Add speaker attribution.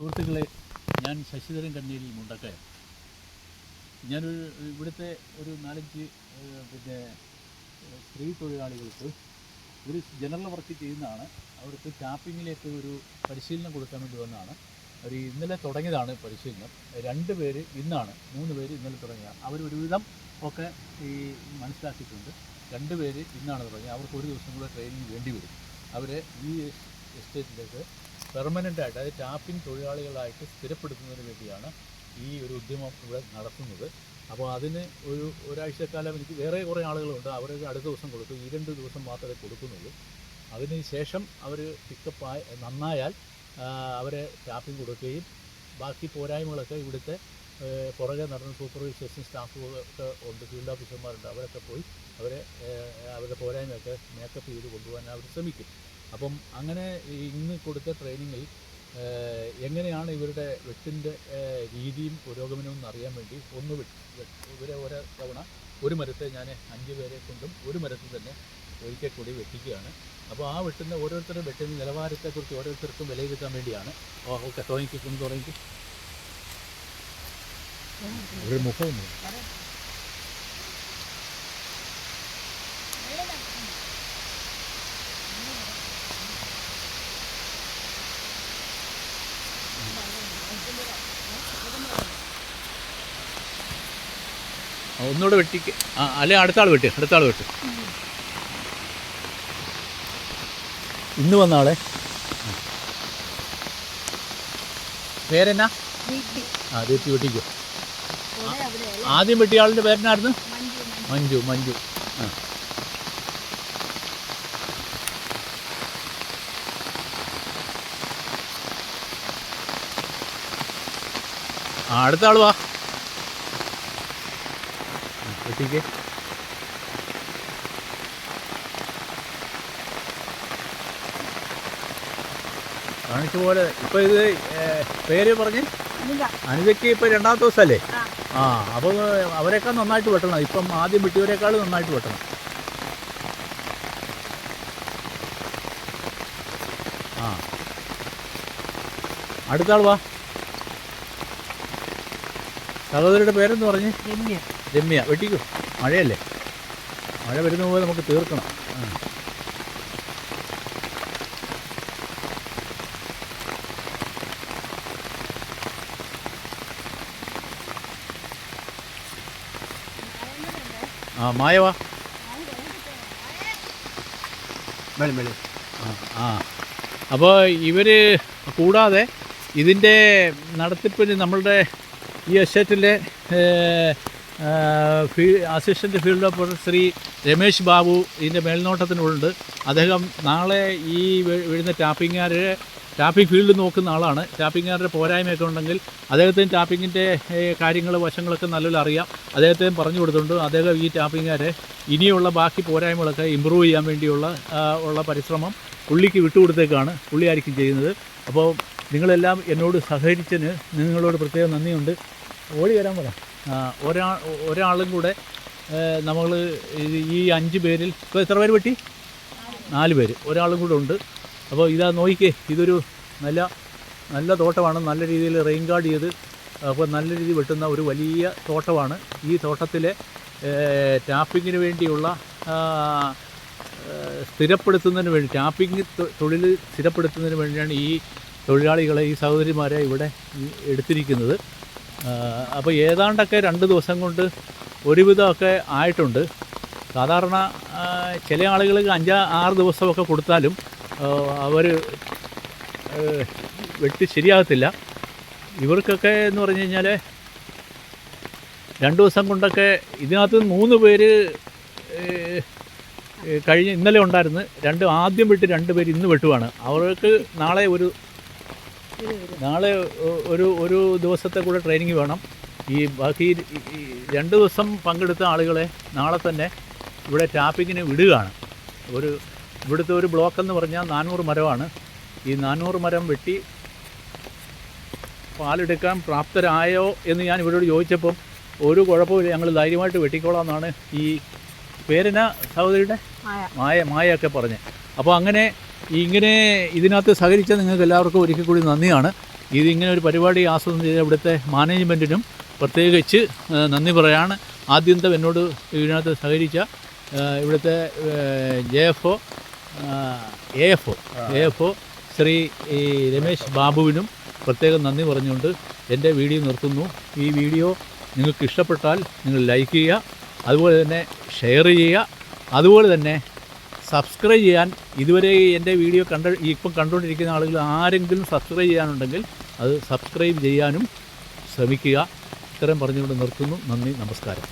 Speaker 1: സുഹൃത്തുക്കളെ ഞാൻ ശശിധരൻ കണ്ണീരിൽ മുണ്ടക്കയം. ഞാനൊരു ഇവിടുത്തെ ഒരു നാലഞ്ച് പിന്നെ സ്ത്രീ തൊഴിലാളികൾക്ക് ഒരു ജനറൽ വർക്ക് ചെയ്യുന്നതാണ്. അവർക്ക് ടാപ്പിങ്ങിലേക്ക് ഒരു പരിശീലനം കൊടുക്കാൻ വേണ്ടി വന്നതാണ്. അവർ ഇന്നലെ തുടങ്ങിയതാണ് പരിശീലനം. രണ്ട് പേര് ഇന്നാണ് മൂന്ന് പേര് ഇന്നലെ തുടങ്ങിയതാണ്. അവർ ഒരുവിധം ഒക്കെ ഈ മനസ്സിലാക്കിയിട്ടുണ്ട്. രണ്ട് പേര് ഇന്നാണ് തുടങ്ങിയത്. അവർക്ക് ഒരു ദിവസം കൂടെ ട്രെയിനിങ് വേണ്ടി വരും. അവരെ ഈ എസ്റ്റേറ്റിലേക്ക് പെർമനന്റ് ആയിട്ട് അതായത് ടാപ്പിംഗ് തൊഴിലാളികളായിട്ട് സ്ഥിരപ്പെടുത്തുന്നതിന് വേണ്ടിയാണ് ഈ ഒരു ഉദ്യമം ഇവിടെ നടത്തുന്നത്. അപ്പോൾ അതിന് ഒരു ഒരാഴ്ചക്കാലം എനിക്ക് വേറെ കുറേ ആളുകളുണ്ട് അവർ അടുത്ത ദിവസം കൊടുക്കും ഈ രണ്ട് ദിവസം മാത്രമേ കൊടുക്കുന്നുള്ളൂ. അതിന് ശേഷം അവർ പിക്കപ്പായി നന്നായാൽ അവരെ ടാപ്പിംഗ് കൊടുക്കുകയും ബാക്കി പോരായ്മകളൊക്കെ ഇവിടുത്തെ പുറകെ നടന്ന സൂപ്പർവൈസേഴ്സും സ്റ്റാഫുകളൊക്കെ ഉണ്ട് ഫീൽഡ് ഓഫീസർമാരുണ്ട് അവരൊക്കെ പോയി അവരെ അവരുടെ പോരായ്മയൊക്കെ മേക്കപ്പ് ചെയ്ത് കൊണ്ടുപോകാൻ അവർ ശ്രമിക്കും. അപ്പം അങ്ങനെ ഇന്ന് കൊടുത്ത ട്രെയിനിങ്ങിൽ എങ്ങനെയാണ് ഇവരുടെ വെട്ടിന്റെ രീതിയും പുരോഗമനവും എന്ന് അറിയാൻ വേണ്ടി ഒന്ന് ഇവരെ ഓരോ തവണ ഒരു മരത്തെ ഞാൻ അഞ്ച് പേരെ കൊണ്ടും ഒരു മരത്തിൽ തന്നെ ഒരിക്കൽ കൂടി വെട്ടിക്കുകയാണ്. അപ്പോൾ ആ വെട്ടുന്ന ഓരോരുത്തരുടെ വെട്ടുന്ന നിലവാരത്തെക്കുറിച്ച് ഓരോരുത്തർക്കും വിലയിരുത്താൻ വേണ്ടിയാണ്. ഓക്കെ തുടങ്ങിക്കൊന്ന് തുടങ്ങിക്കും ഒരു മുഖമൊന്നും ഒന്നുകൂടെ വെട്ടിക്ക്. ആ അല്ലെ അടുത്ത ആൾ വെട്ടി അടുത്ത ആൾ വെട്ട്. ഇന്ന് വന്ന ആളെ? പേരെന്നാ? ആ ദീപ്തി വെട്ടിക്കോ? ആദ്യം വെട്ടിയ ആളിന്റെ പേരെന്നായിരുന്നു?
Speaker 2: മഞ്ജു, മഞ്ജു.
Speaker 1: ആ. അടുത്ത ആൾ വാ. വെട്ടിക്ക് കാണിച്ച പോലെ ഇപ്പൊ ഇത് പേര് പറഞ്ഞ്?
Speaker 2: അനുജയ്ക്ക്
Speaker 1: അനിതയ്ക്ക് ഇപ്പൊ രണ്ടാമത്തെ ദിവസമല്ലേ
Speaker 2: ആ.
Speaker 1: അപ്പോൾ അവരെക്കാൾ നന്നായിട്ട് വെട്ടണം. ഇപ്പം ആദ്യം വെട്ടിയവരെക്കാൾ നന്നായിട്ട് വെട്ടണം. ആ. അടുത്ത ആൾ വാ. സഹോദരിയുടെ പേരെന്ന് പറഞ്ഞ്?
Speaker 2: രമ്യ.
Speaker 1: രമ്യ വെട്ടിക്കോ. മഴയല്ലേ? മഴ വരുന്ന പോലെ നമുക്ക് തീർക്കണം. ആ. മായവാ മായ വാ. ആ, ആ. അപ്പോൾ ഇവർ കൂടാതെ ഇതിന്റെ നടത്തിപ്പിന് നമ്മളുടെ ഈ എസ്റ്റേറ്റിലെ ഫീ assistant field officer Shri Ramesh Babu ഇതിന്റെ മേൽനോട്ടത്തിനുണ്ട്. അദ്ദേഹം നാളെ ഈ വീഴുന്ന ടാപ്പിങ്ങാരെ ടാപ്പിംഗ് ഫീൽഡ് നോക്കുന്ന ആളാണ്. ടാപ്പിങ്ങുകാരുടെ പോരായ്മയൊക്കെ ഉണ്ടെങ്കിൽ അദ്ദേഹത്തിന് ടാപ്പിങ്ങിന്റെ കാര്യങ്ങൾ വശങ്ങളൊക്കെ നല്ലപോലെ അറിയാം. അദ്ദേഹത്തെയും പറഞ്ഞു കൊടുത്തിട്ടുണ്ട്. അദ്ദേഹം ഈ ടാപ്പിങ്ങുകാരെ ഇനിയുള്ള ബാക്കി പോരായ്മകളൊക്കെ ഇമ്പ്രൂവ് ചെയ്യാൻ വേണ്ടിയുള്ള ഉള്ള പരിശ്രമം പുള്ളിക്ക് വിട്ടുകൊടുത്തേക്കാണ് പുള്ളിയായിരിക്കും ചെയ്യുന്നത്. അപ്പോൾ നിങ്ങളെല്ലാം എന്നോട് സഹകരിച്ചതിന് നിങ്ങളോട് പ്രത്യേകം നന്ദിയുണ്ട്. ഓടി വരാൻ പറ. ആ, ഒരാ ഒരാളും കൂടെ നമ്മൾ ഈ അഞ്ച് പേരിൽ ഇപ്പോൾ എത്ര പേര് വെട്ടി നാല് പേര്. ഒരാളും കൂടെ ഉണ്ട്. അപ്പോൾ ഇതാ നോക്കിക്കേ ഇതൊരു നല്ല നല്ല തോട്ടമാണ്. നല്ല രീതിയിൽ റെയിൻ ഗാർഡ് ചെയ്ത് അപ്പോൾ നല്ല രീതിയിൽ വെട്ടുന്ന ഒരു വലിയ തോട്ടമാണ്. ഈ തോട്ടത്തിലെ ടാപ്പിങ്ങിന് വേണ്ടിയുള്ള സ്ഥിരപ്പെടുത്തുന്നതിന് വേണ്ടി ടാപ്പിംഗ് തൊഴിൽ സ്ഥിരപ്പെടുത്തുന്നതിന് വേണ്ടിയാണ് ഈ തൊഴിലാളികളെ ഈ സഹോദരിമാരെ ഇവിടെ എടുത്തിരിക്കുന്നത്. അപ്പോൾ ഏതാണ്ടൊക്കെ രണ്ട് ദിവസം കൊണ്ട് ഒരുവിധമൊക്കെ ആയിട്ടുണ്ട്. സാധാരണ ചില ആളുകൾക്ക് അഞ്ചാ ആറ് ദിവസമൊക്കെ കൊടുത്താലും അവർ വെട്ടി ശരിയാകത്തില്ല. ഇവർക്കൊക്കെ എന്ന് പറഞ്ഞു കഴിഞ്ഞാൽ രണ്ട് ദിവസം കൊണ്ടൊക്കെ ഇതിനകത്ത് മൂന്ന് പേര് കഴിഞ്ഞ് ഇന്നലെ ഉണ്ടായിരുന്നു. രണ്ട് ആദ്യം വിട്ട് രണ്ട് പേര് ഇന്ന് വെട്ടുവാണ്. അവർക്ക് നാളെ ഒരു. നാളെ ഒരു ഒരു ദിവസത്തെ കൂടെ ട്രെയിനിങ് വേണം. ഈ ബാക്കി രണ്ട് ദിവസം പങ്കെടുത്ത ആളുകളെ നാളെ തന്നെ ഇവിടെ ടാപ്പിങ്ങിന് വിടുകയാണ്. ഒരു ഇവിടുത്തെ ഒരു ബ്ലോക്ക് എന്ന് പറഞ്ഞാൽ നാനൂറ് മരമാണ്. ഈ നാനൂറ് മരം വെട്ടി പാലെടുക്കാൻ പ്രാപ്തരായോ എന്ന് ഞാൻ ഇവരോട് ചോദിച്ചപ്പം ഒരു കുഴപ്പമില്ല ഞങ്ങൾ ധൈര്യമായിട്ട് വെട്ടിക്കോളാം എന്നാണ് ഈ പേരിന സഹോദരിയുടെ?
Speaker 2: മായ.
Speaker 1: മായ ഒക്കെ പറഞ്ഞ്. അപ്പോൾ അങ്ങനെ ഇങ്ങനെ ഇതിനകത്ത് സഹകരിച്ച നിങ്ങൾക്ക് എല്ലാവർക്കും ഒരിക്കൽ കൂടി നന്ദിയാണ്. ഇതിങ്ങനെ ഒരു പരിപാടി ആസ്വദനം ചെയ്ത ഇവിടുത്തെ മാനേജ്മെന്റിനും പ്രത്യേകിച്ച് നന്ദി പറയാണ്. ആദ്യന്തം എന്നോട് ഇതിനകത്ത് സഹകരിച്ച ഇവിടുത്തെ J F O A F O A F O Shri ഈ രമേശ് ബാബുവിനും പ്രത്യേകം നന്ദി പറഞ്ഞുകൊണ്ട് എന്റെ വീഡിയോ നിർത്തുന്നു. ഈ വീഡിയോ നിങ്ങൾക്ക് ഇഷ്ടപ്പെട്ടാൽ നിങ്ങൾ ലൈക്ക് ചെയ്യുക അതുപോലെ തന്നെ ഷെയർ ചെയ്യുക അതുപോലെ തന്നെ സബ്സ്ക്രൈബ് ചെയ്യാൻ ഇതുവരെ എന്റെ വീഡിയോ കണ്ട ഇപ്പം കണ്ടുകൊണ്ടിരിക്കുന്ന ആളുകൾ ആരെങ്കിലും സബ്സ്ക്രൈബ് ചെയ്യാനുണ്ടെങ്കിൽ അത് സബ്സ്ക്രൈബ് ചെയ്യാനും ശ്രമിക്കുക. ഇത്രയും പറഞ്ഞുകൊണ്ട് നിർത്തുന്നു. നന്ദി. നമസ്കാരം.